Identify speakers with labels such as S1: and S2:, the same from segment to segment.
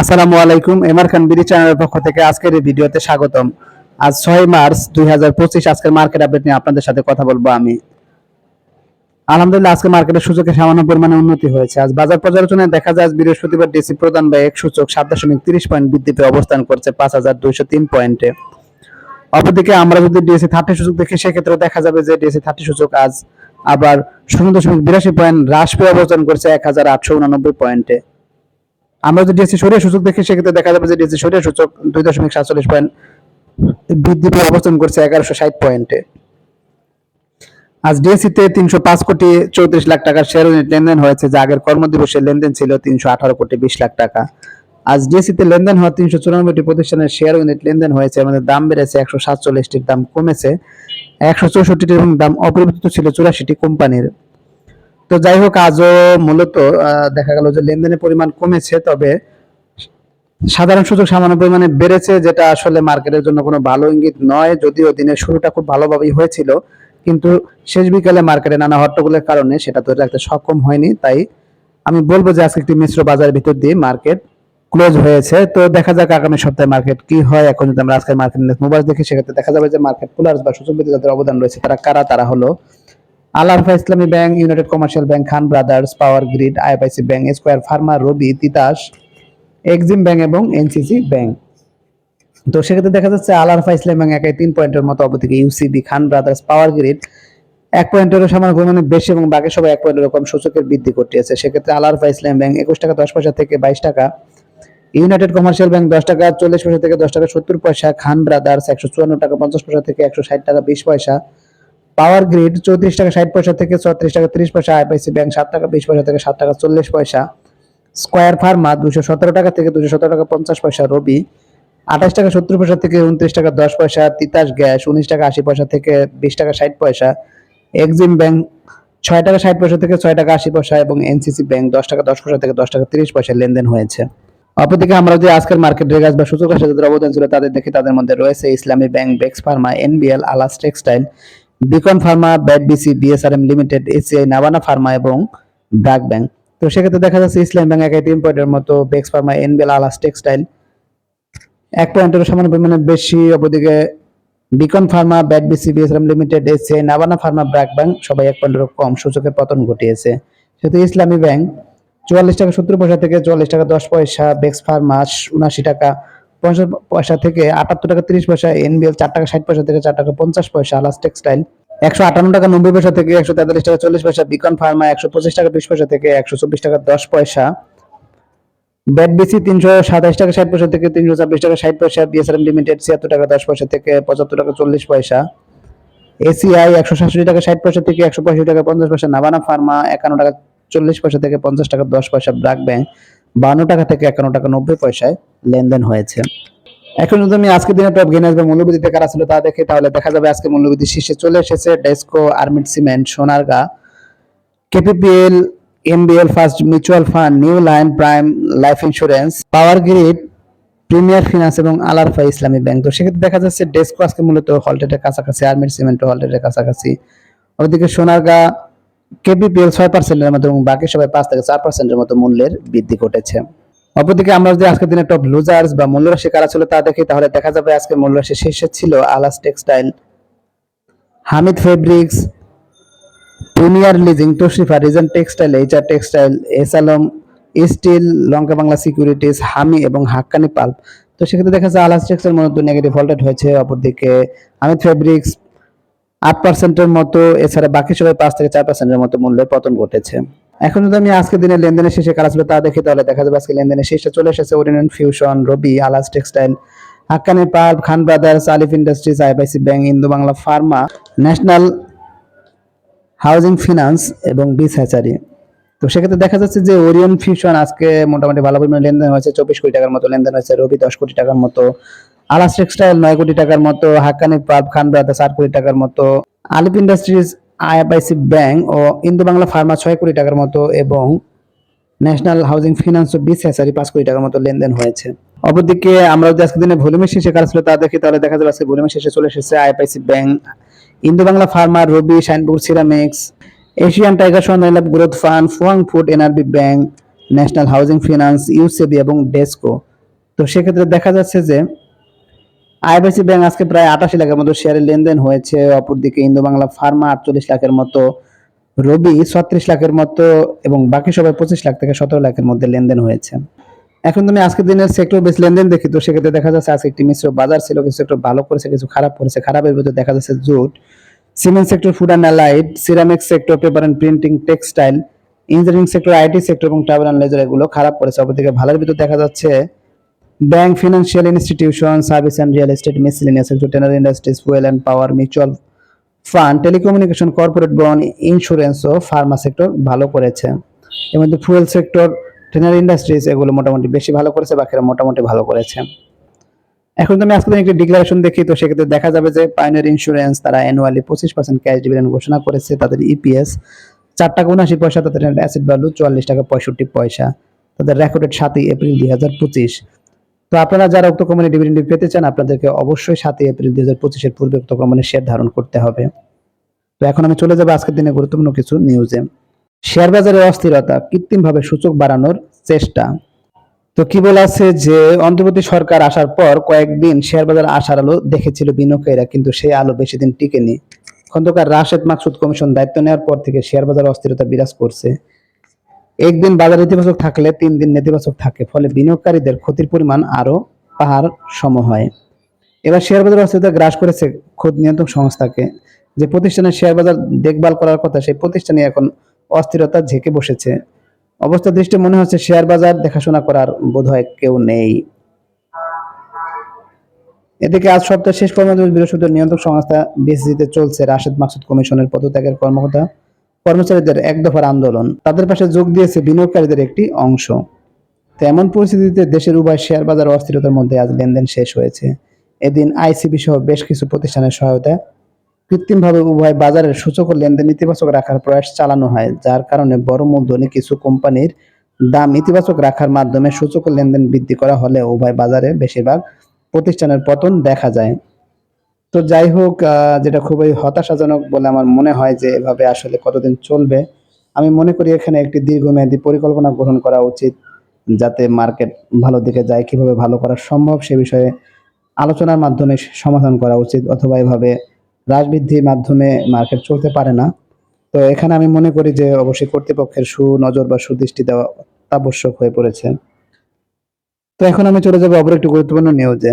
S1: আসসালামু আলাইকুম এমআর খান বিডি চ্যানেলের পক্ষ থেকে আজকের এই ভিডিওতে স্বাগতম। আজ ছয় মার্চ দুই হাজার পঁচিশ, আজকের মার্কেট আপডেট নিয়ে আপনাদের সাথে কথা বলব আমি। আলহামদুলিল্লাহ, আজকে মার্কেটের সূচকে সামান্য পরিমাণে উন্নতি হয়েছে। আজ বাজার পর্যালোচনায় দেখা যায় বৃহস্পতিবার ডিসি প্রধান বা এক সূচক সাত দশমিক তিরিশ পয়েন্ট বৃদ্ধি পেয়ে অবস্থান করছে পাঁচ হাজার দুইশো তিন পয়েন্টে। অপরদিকে আমরা যদি ডিএসি থার্টি সূচক দেখি, সেক্ষেত্রে দেখা যাবে যে ডিএসি থার্টি সূচক আজ আবার শূন্য দশমিক বিরাশি পয়েন্ট হ্রাস পেয়ে অবস্থান করছে এক হাজার আটশো উনানব্বই পয়েন্টে। আমরা যদি ডিএসসি সরিয়ে সূচক দেখি, সেক্ষেত্রে দেখা যাবে যে ডিএসসি সরিয়ে সূচক দুই দশমিক সাতচল্লিশ পয়েন্ট বৃদ্ধি পেয়ে অবস্থান করছে এগারোশো ষাট পয়েন্টে আজ ডিএসসি তে তিনশো পাঁচ কোটি চৌত্রিশ লাখ টাকার শেয়ার লেনদেন হয়েছে, যা আগের কর্মদিবসের লেনদেন ছিল তিনশো আঠারো কোটি বিশ লাখ টাকা। আজ ডিএসসি তে লেনদেন হওয়া তিনশো চুরানব্বইটি প্রতিষ্ঠানের শেয়ার ইউনিট লেনদেন হয়েছে আমাদের দাম বেড়েছে একশো সাতচল্লিশটির দাম কমেছে। একশো চৌষট্টিটির দাম অপরিবর্তিত ছিল চুরাশিটি কোম্পানির। তো যাই হোক, আজও মূলত দেখা গেল যে লেনদেনের পরিমাণ কমেছে, তবে সাধারণ সুযোগ সামান্য পরিমাণে বেড়েছে, যেটা আসলে মার্কেটের জন্য কোনো ভালো ইঙ্গিত নয়। যদিও দিনের শুরুটা খুব ভালোভাবেই হয়েছিল, কিন্তু শেষ বিকালে মার্কেটে নানা হট্টগোলের কারণে সেটা ধরে রাখতে সক্ষম হয়নি। তাই আমি বলব যে আজকে একটি মিশ্র বাজারের ভিতর দিয়ে মার্কেট ক্লোজ হয়েছে। তো দেখা যাক আগামী সপ্তাহে মার্কেট কি হয়। এখন যদি আমরা আজকের মার্কেট মোবাইল দেখি, সেক্ষেত্রে দেখা যাবে যে মার্কেট পুলার্স বা সূচক যাদের অবদান রয়েছে, তারা কারা? তারা হলো Al Islami Bank, United Commercial Bank, Khan Brothers, Power Grid, IFIC Bank, Square Pharma, Robi, Titas, Exim Bank এবং এনসিসি ব্যাংক। তো সেক্ষেত্রে দেখা যাচ্ছে আল ইসলামী ব্যাংক একাই তিন পয়েন্টের মতো অবদিকে UCB Khan Brothers, Power Grid, এক পয়েন্টেরও সামান্য পরিমাণে বেশি এবং বাকি সবাই এক পয়েন্টের কম সূচকের বৃদ্ধি ঘটিয়েছে। সেক্ষেত্রে আল ইসলাম ব্যাংক একুশ টাকা দশ পয়সা থেকে বাইশ টাকা, ইউনাইটেড কমার্শিয়াল ব্যাংক দশ টাকা চল্লিশ পয়সা থেকে দশ টাকা সত্তর পয়সা, খান ব্রাদার্স একশো চুয়ান্ন টাকা পঞ্চাশ পয়সা থেকে একশো ষাট টাকা বিশ পয়সা পাওয়ার গ্রিড চৌত্রিশ টাকা ষাট পয়সা থেকে ছত্রিশ টাকা ত্রিশ পয়সা, আইপিসি ব্যাংক সাত টাকা বিশ পয়সা থেকে সাত টাকা চল্লিশ পয়সা, স্কোয়ার ফার্মা দুশো সতেরো টাকা থেকে দুশো সতেরো টাকা পঞ্চাশ পয়সা, রবি আঠাশ টাকা সত্তর পয়সা থেকে উনত্রিশ টাকা দশ পয়সা, তিতাস গ্যাস উনিশ টাকা আশি পয়সা থেকে বিশ টাকা ষাট পয়সা, এক্সিম ব্যাংক ছয় টাকা ষাট পয়সা থেকে ছয় টাকা আশি পয়সা এবং এনসিসি ব্যাংক দশ টাকা দশ পয়সা থেকে দশ টাকা তিরিশ পয়সা লেনদেন হয়েছে। অপরদিকে আমরা যে আজকের মার্কেট রেগাস বা সূচক রাশি যাদের অবদান ছিল তাদের দেখি তাদের মধ্যে রয়েছে ইসলামী ব্যাংক, বেক্স Pharma, NBL, আলাস Textile Beacon Pharma BAT BC BSRM Limited, ACI, Nabana Pharma এবং ব্র্যাক ব্যাংক। তো সেক্ষেত্রে দেখা যাচ্ছে ইসলাম ব্যাংক একাই তিন পয়েন্টের মতো বেক্স ফার্মা, এনবিএল, আলাস টেক্সটাইল। এক পয়েন্টের সামান্য পরিমাণে বেশি, অপরদিকে Beacon Pharma BAT BC BSRM Limited, ACI, Nabana Pharma BRAC Bank সবাই এক পয়েন্টের কম সূচকের পতন ঘটিয়েছে। সেহেতু ইসলামী ব্যাংক চুয়াল্লিশ টাকা সত্তর পয়সা থেকে চুয়াল্লিশ টাকা দশ পয়সা বেক্স ফার্মা উনাশি টাকা পয়সা থেকে আটাত্তর টাকা তিরিশ পয়সা এনবিএল চার টাকা ষাট পয়সা থেকে চার টাকা পঞ্চাশ পয়সা আলাস টেক্সটাইল একশো আটান্ন টাকা নব্বই পয়সা থেকে একশো তেতাল্লিশ টাকা চল্লিশ পয়সা বিকন ফার্মা একশো পঁচিশ টাকা বিশ পয়সা থেকে একশো চব্বিশ টাকা দশ পয়সা ব্যাট বিসি তিনশো সাতাশ টাকা ষাট পয়সা থেকে তিনশো ছাব্বিশ টাকা ষাট পয়সা বিএসআরএম লিমিটেড ছিয়াত্তর টাকা দশ পয়সা থেকে পঁচাত্তর টাকা চল্লিশ পয়সা এসিআই একশো সাতষট্টি টাকা ষাট পয়সা থেকে একশো পঁয়ষট্টি টাকা পঞ্চাশ পয়সা নাবানা ফার্মা একান্ন টাকা চল্লিশ পয়সা থেকে পঞ্চাশ টাকা দশ পয়সা ব্র্যাক ব্যাংক বান্ন টাকা থেকে একান্ন টাকা নব্বই পয়সায় লেনদেন হয়েছে। এখন যদি আমি আজকের দিনে টপ গেইনার্স বা মূল্যবৃদ্ধিতে কারা ছিল তা দেখে, তাহলে দেখা যাবে আজকে মূল্যবৃদ্ধি শীর্ষে চলে এসেছে DESCO Aramit Cement Sonargaon KPPL MBL First Mutual Fund New Line Prime Life Insurance Power Grid Premier Finance এবং আলারফা ইসলামী ব্যাংক তো সেক্ষেত্রে দেখা যাচ্ছে ডেস্কো আজকে মূলত হলটেটের কাছাকাছি আর্মিড সিমেন্ট হলটেটের কাছাকাছি। ওদিকে সোনারগা কেপিপিএল ছয় পার্সেন্টের মতো এবং বাকি সবাই পাঁচ থেকে চার পার্সেন্টের মতো মূল্যের বৃদ্ধি ঘটেছে। অপরদিকে আমরা যদি আজকের দিনে টপ লুজার্স বা মূল্যরাশি কারা ছিল তা দেখি, তাহলে দেখা যাবে আজকে মূল্যরাশি শীর্ষে ছিল আলাস Textile Hamid Fabrics Premier Leasing Tosrifa reason Textile HR Textile S Alam Steel Lanka Bangla Securities হামি এবং হাক্কানি পাল্প তো সেক্ষেত্রে দেখা যাচ্ছে আলাস টেক্সটাইল মূলত নেগেটিভ ভোল্টেজ হয়েছে। অপরদিকে হামিদ ফেব্রিক্স আট পার্সেন্টের মতো, এছাড়া বাকি সবাই পাঁচ থেকে চার পার্সেন্টের মতো মূল্যের পতন ঘটেছে। এখন যদি আমি আজকের দিনে লেনদেনের শেষে কারা ছিল তা দেখি, তাহলে দেখা যাবে আজকে লেনদেনের শেষে চলে এসেছে Orient fusion Robi আলাস Textile Hakkani Pulp Khan Brothers Alif Industries আইবাইসি Bank Indo Bangla Pharma National Housing Finance এবং বিস হ্যাচারি তো সেক্ষেত্রে দেখা যাচ্ছে যে ওরিয়ন ফিউশন আজকে মোটামুটি ভালো পরিমাণে লেনদেন হয়েছে, চব্বিশ কোটি টাকার মতো লেনদেন হয়েছে রবি দশ কোটি টাকার মতো। আলাস টেক্সটাইল নয় কোটি টাকার মতো, হাক্কানি পাল্প খান ব্রাদার্স আট কোটি টাকার মতো আলিফ ইন্ডাস্ট্রিজ আইএফআইসি ব্যাংক ও ইন্দো বাংলা ফার্মা ছয় কোটি টাকার মতো এবং ন্যাশনাল হাউজিং ফিনান্স ও হ্যাচারি পাঁচ কোটি টাকার মতো লেনদেন হয়েছে। অপরদিকে আমরা যদি আজকে দিনে ভলিউমের শেষে কাজ ছিল তা দেখি তাহলে দেখা যাবে আজকে ভলিউমের শেষে চলে এসেছে IFIC bank Indo Bangla pharma Robi Shinepukur ceramics, Asian tiger Sandhan lab growth fund, Fuwang food NRB bank, national housing finance, UCB এবং ডেসকো। তো সেক্ষেত্রে দেখা যাচ্ছে যে আইবিসি ব্যাংক আজকে প্রায় আটাশি লাখের মতো শেয়ারের লেনদেন হয়েছে। অপরদিকে ইন্দো বাংলা ফার্মা আটচল্লিশ লাখের মতো, রবি ছত্রিশ লাখের মতো এবং বাকি সবাই পঁচিশ লাখ থেকে সতেরো লাখের মধ্যে লেনদেন হয়েছে। এখন তুমি আজকের দিনের সেক্টর বেস লেনদেন দেখি তো, সেক্ষেত্রে দেখা যাচ্ছে আজকে একটি মিশ্র বাজার ছিল, কিছু সেক্টর ভালো করেছে, কিছু খারাপ করেছে, খারাপের ভিতরে দেখা যাচ্ছে jute. Cement sector food and allied ceramic sector paper and printing textile engineering sector IT sector এবং ট্রাভেল অ্যান্ড লেজার এগুলো খারাপ করেছে, অপরদিকে ভালোর ভিতরে দেখা যাচ্ছে bank financial institution service and real estate miscellaneous tannery industries fuel and power mutual fund telecommunication corporate bond insurance O pharma sector ভালো করেছে। এর মধ্যে ফুয়েল সেক্টর টেনার ইন্ডাস্ট্রিজ এগুলো মোটামুটি বেশি ভালো করেছে, বাকিরা মোটামুটি ভালো করেছে। এখন তো তুমি আজকে একটি ডিক্লারেশন দেখি, তো সেক্ষেত্রে দেখা যাবে যে পাইনিয়ার ইন্স্যুরেন্স তারা অ্যানুয়ালি পঁচিশ পার্সেন্ট ক্যাশ ডিভিডেন্ড ঘোষণা করেছে, তাদের ইপিএস চার টাকা উনআশি পয়সা, তাদের অ্যাসেট ভ্যালু চুয়াল্লিশ টাকা পঁয়ষট্টি পয়সা, তাদের রেকর্ডেড সাতই এপ্রিল দুই হাজার পঁচিশ। তো আপনারা যারা উক্ত কোম্পানি ডিভিডেন্ড পেতে চান, আপনাদেরকে অবশ্যই সাতই এপ্রিল দুই হাজার পঁচিশের পূর্বে উক্ত কোম্পানির শেয়ার ধারণ করতে হবে। তো এখন আমি চলে যাব আজকের দিনে গুরুত্বপূর্ণ কিছু নিউজে শেয়ার বাজারের অস্থিরতা কৃত্রিমভাবে সূচক বাড়ানোর চেষ্টা। তো কি বলা আছে যে, অন্তর্বর্তী সরকার আসার পর কয়েকদিন শেয়ার বাজার আসার আলো দেখেছিল বিনিয়োগকারীরা, কিন্তু সেই আলো বেশি দিন টিকেনি। খন্দকার রাশেদ মাকসুদ কমিশন দায়িত্ব নেওয়ার পর থেকে শেয়ার বাজার অস্থিরতা বিরাজ করছে। একদিন বাজার ইতিবাচক থাকলে তিন দিন নেতিবাচক থাকে, ফলে বিনিয়োগকারীদের ক্ষতির পরিমাণ আরও পাহাড় সম হয়। এবার শেয়ার বাজার অস্থিরতা গ্রাস করেছে খোদ নিয়ন্ত্রক সংস্থাকে। যে প্রতিষ্ঠানের শেয়ার বাজার দেখভাল করার কথা, সেই প্রতিষ্ঠানে এখন অস্থিরতা ঝেঁকে বসেছে। অবস্থা দৃষ্টি মনে হচ্ছে শেয়ার বাজার দেখাশোনা করার বোধহয় কেউ নেই। এদিকে আজ সপ্তাহের শেষ কর্মদিবস বৃহস্পতিবার নিয়ন্ত্রক সংস্থা বিএসসিতে চলছে রাশেদ মাকসুদ কমিশনের পদত্যাগের কর্মকর্তা। কর্মচারীদের এক দফার আন্দোলন, তাদের পাশে যোগ দিয়েছে বিনিয়োগকারীদের একটি অংশ। তো এমন পরিস্থিতিতে দেশের উভয় শেয়ার বাজার অস্থিরতার মধ্যে আজ লেনদেন শেষ হয়েছে। এদিন আইসিবি সহ বেশ কিছু প্রতিষ্ঠানের সহায়তায় কৃত্রিমভাবে উভয় বাজারের সূচক লেনদেন ইতিবাচক রাখার প্রয়াস চালানো হয়, যার কারণে বড় মূলধনী কিছু কোম্পানির দাম ইতিবাচক রাখার মাধ্যমে সূচক লেনদেন বৃদ্ধি করা হলে উভয় বাজারে বেশিরভাগ প্রতিষ্ঠানের পতন দেখা যায়। তো যাই হোক যেটা খুবই হতাশাজনক বলে আমার মনে হয় যে এভাবে আসলে কতদিন চলবে, আমি মনে করি এখানে একটি দীর্ঘমেয়াদী পরিকল্পনা গ্রহণ করা উচিত যাতে মার্কেট ভালো দিকে যায়, কীভাবে ভালো করা সম্ভব সে বিষয়ে আলোচনার মাধ্যমে সমাধান করা উচিত অথবা এভাবে হ্রাস বৃদ্ধির মাধ্যমে মার্কেট চলতে পারে না। তো এখানে আমি মনে করি যে অবশ্যই কর্তৃপক্ষের সুনজর বা সুদৃষ্টি দেওয়া আবশ্যক হয়ে পড়েছে। তো এখন আমি চলে যাব অপর একটি গুরুত্বপূর্ণ নিউজে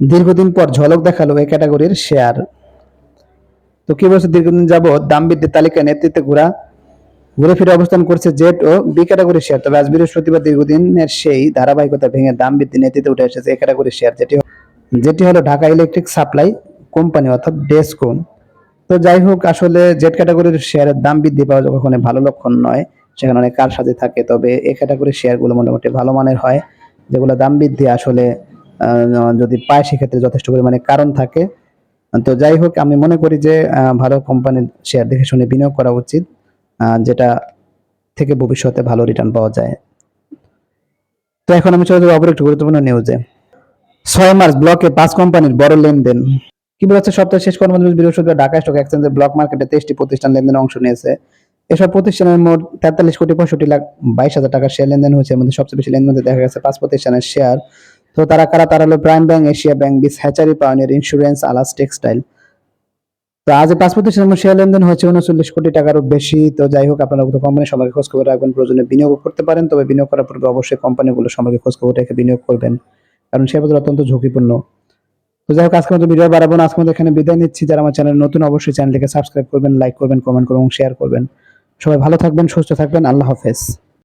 S1: দীর্ঘদিন পর ঝলক দেখাল এই ক্যাটাগরির শেয়ার। তো কি বলছে, দীর্ঘদিন যাবত দাম বৃদ্ধির তালিকায় নেতৃত্বে ঘোরা, ঘুরে ফিরে অবস্থান করছে জেট ও বি ক্যাটাগরির শেয়ার। তবে আজ বৃহস্পতিবার দীর্ঘদিনের সেই ধারাবাহিকতা ভেঙে দাম বৃদ্ধি নেতৃত্বে উঠে এসেছে এই ক্যাটাগরির শেয়ার, যেটি যেটি হলো ঢাকা ইলেকট্রিক সাপ্লাই কোম্পানি অর্থাৎ ডেসকো। তো যাই হোক, আসলে জেড ক্যাটাগরির শেয়ারের দাম বৃদ্ধি পাওয়া কখনো ভালো লক্ষণ নয়, সেখানে অনেক কার কারসাজি থাকে, তবে এই ক্যাটাগরির শেয়ারগুলো মোটামুটি ভালো মানের হয় যেগুলো দাম বৃদ্ধি আসলে যদি পায় সেক্ষেত্রে যথেষ্ট পরিমাণে কারণ থাকে। তো যাই হোক, আমি মনে করি যে ভালো কোম্পানির শেয়ার দেখে শুনে বিনিয়োগ করা উচিত যেটা থেকে ভবিষ্যতে ভালো রিটার্ন পাওয়া যায়। তো এখন আমি চলে যাব অপর একটি গুরুত্বপূর্ণ নিউজে ছয় মার্চ ব্লকে পাঁচ কোম্পানির বড় লেনদেন। কি বলেছে? সপ্তাহের শেষ কর্মদিবস বৃহস্পতিবার ঢাকা স্টক এক্সচেঞ্জের ব্লক মার্কেটে তেইশটি প্রতিষ্ঠান লেনদেনে অংশ নিয়েছে। এসব প্রতিষ্ঠানের মোট তেতাল্লিশ কোটি পঁয়ষট্টি লাখ বাইশ হাজার টাকার শেয়ার লেনদেন হয়েছে। এর মধ্যে সবচেয়ে বেশি লেনদেন দেখা গেছে পাঁচ প্রতিষ্ঠানের শেয়ার তো তারা কারা? তারা হলো প্রাইম ব্যাংক, এশিয়া ব্যাংক, বিস হ্যাচারি পাওয়ানিয়ার ইন্স্যুরেন্স, আলাস টেক্সটাইল। তো আজ প্রতিষ্ঠানের মোট শেয়ার লেনদেন হয়েছে উনচল্লিশ কোটি টাকারও বেশি। তো যাই হোক, আপনারা কোম্পানি সম্পর্কে খোঁজ খবর রাখবেন, প্রয়োজনে বিনিয়োগ করতে পারেন। তবে বিনিয়োগ করার পূর্বে অবশ্যই কোম্পানিগুলো সম্পর্কে খোঁজ খবর রেখে বিনিয়োগ করবেন। কারণ শেয়ার বাজার অত্যন্ত ঝুঁকিপূর্ণ। তো যাই হোক আজকে মতো ভিডিও বাড়াবো না। আজকে মতো এখানে বিদায় নিচ্ছি। যারা আমার চ্যানেল নতুন, অবশ্যই চ্যানেলটিকে সাবস্ক্রাইব করবেন লাইক করবেন কমেন্ট করবেন শেয়ার করবেন। সবাই ভালো থাকবেন, সুস্থ থাকবেন। আল্লাহ হাফেজ।